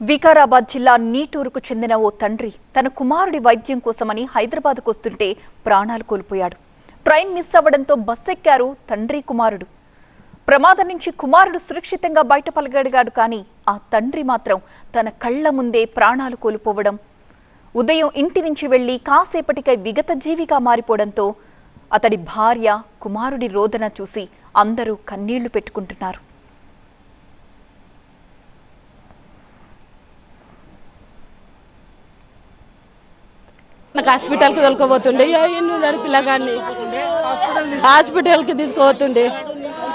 వికారాబాద్ జిల్లా నీటూరుకు చెందిన ఓ తండ్రి తన కుమారుడి వైద్యం కోసమని హైదరాబాద్కు వస్తుంటే ప్రాణాలు కోల్పోయాడు. ట్రైన్ మిస్ అవ్వడంతో బస్ ఎక్కారు తండ్రి కుమారుడు. ప్రమాదం నుంచి కుమారుడు సురక్షితంగా బయటపలగడిగాడు కానీ ఆ తండ్రి మాత్రం తన కళ్ళ ముందే ప్రాణాలు కోల్పోవడం ఉదయం ఇంటి నుంచి వెళ్ళి కాసేపటికై విగత జీవిగా మారిపోవడంతో అతడి భార్య కుమారుడి రోదన చూసి అందరూ కన్నీళ్ళు పెట్టుకుంటున్నారు. నాకు హాస్పిటల్కి తోలుకోబోతుండే. ఎన్నున్నాడు పిల్లగాన్ని? హాస్పిటల్కి తీసుకుపోతుండే.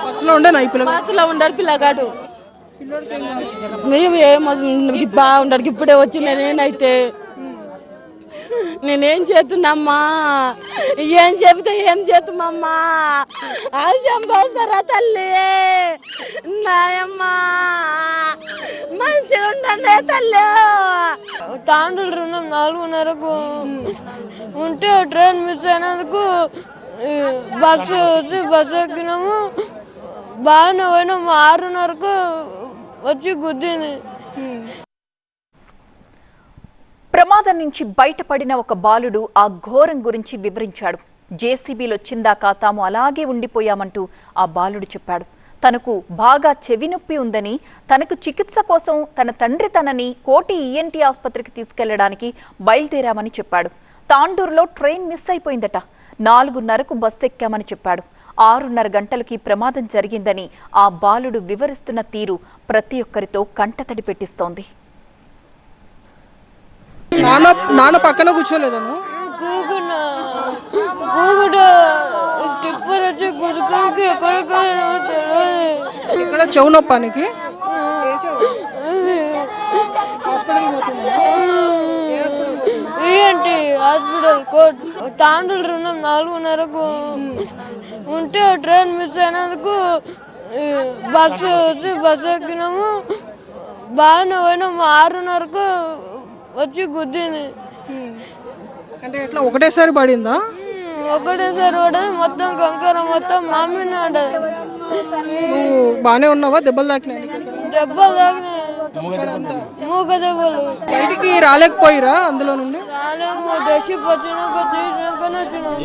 బస్సులో ఉండే బస్సులో ఉన్నాడు పిల్లగాడు. మేము ఏమో బాగుండడు. ఇప్పుడే వచ్చిన నేనైతే. నేనేం చేస్తున్నామ్మా? ఏం చెబితే ఏం చేస్తున్నామ్మా? అది చంపేస్తారా తల్లి? నాయమ్మా. ఉండండి తల్లి. తాండూలు రుణం నాలుగున్నరకు ఉంటే ట్రైన్ మిస్ అయినందుకు బస్సు వచ్చి బస్సు ఎక్కినాము. బాగానే పోయినాము ఆరున్నరకు వచ్చి గుద్దింది. ప్రమాదం నుంచి బయటపడిన ఒక బాలుడు ఆ ఘోరం గురించి వివరించాడు. జేసీబీలో వచ్చిందాకా తాము అలాగే ఉండిపోయామంటూ ఆ బాలుడు చెప్పాడు. తనకు బాగా చెవి నొప్పి ఉందని తనకు చికిత్స కోసం తన తండ్రి తనని కోటి ఈఎన్టీ ఆసుపత్రికి తీసుకెళ్ళడానికి బయలుదేరామని చెప్పాడు. తాండూరులో ట్రైన్ మిస్ అయిపోయిందట. నాలుగున్నరకు బస్సు ఎక్కామని చెప్పాడు. ఆరున్నర గంటలకి ప్రమాదం జరిగిందని ఆ బాలుడు వివరిస్తున్న తీరు ప్రతి ఒక్కరితో కంటతడి పెట్టిస్తోంది. నాన్న నాన్న పక్కన కూర్చోలేదను. టిప్పర్ వచ్చి గుద్దుకోకి ఎక్కడెక్కడ తెలియదు ఇక్కడ చెవు నొప్పానికి పోతున్నా ఏంటి? హాస్పిటల్ కోట్ తాండూలు రుణం నాలుగున్నరకు. ఉంటే ట్రైన్ మిస్ అయినందుకు ఈ, బస్సు వచ్చి బస్సు ఎక్కినాము. బాగానే పోయినాము ఆరున్నరకు వచ్చి గుద్దింది. అంటే ఎట్లా? ఒకటేసారి పడిందా? ఒకటేసారి పడదు మొత్తం కంకర మొత్తం మామిడి ఉండదు నువ్వు బాగానే ఉన్నావా? దెబ్బలు తాకినాయి? నీకు? దెబ్బలు తాకినాయి. మూగ దెబ్బలు. బయటికి రాలేకపోయిరా అందులో నుండి? రాలేము. డషిప్ వచ్చినాక తీసినాకనే వచ్చినాము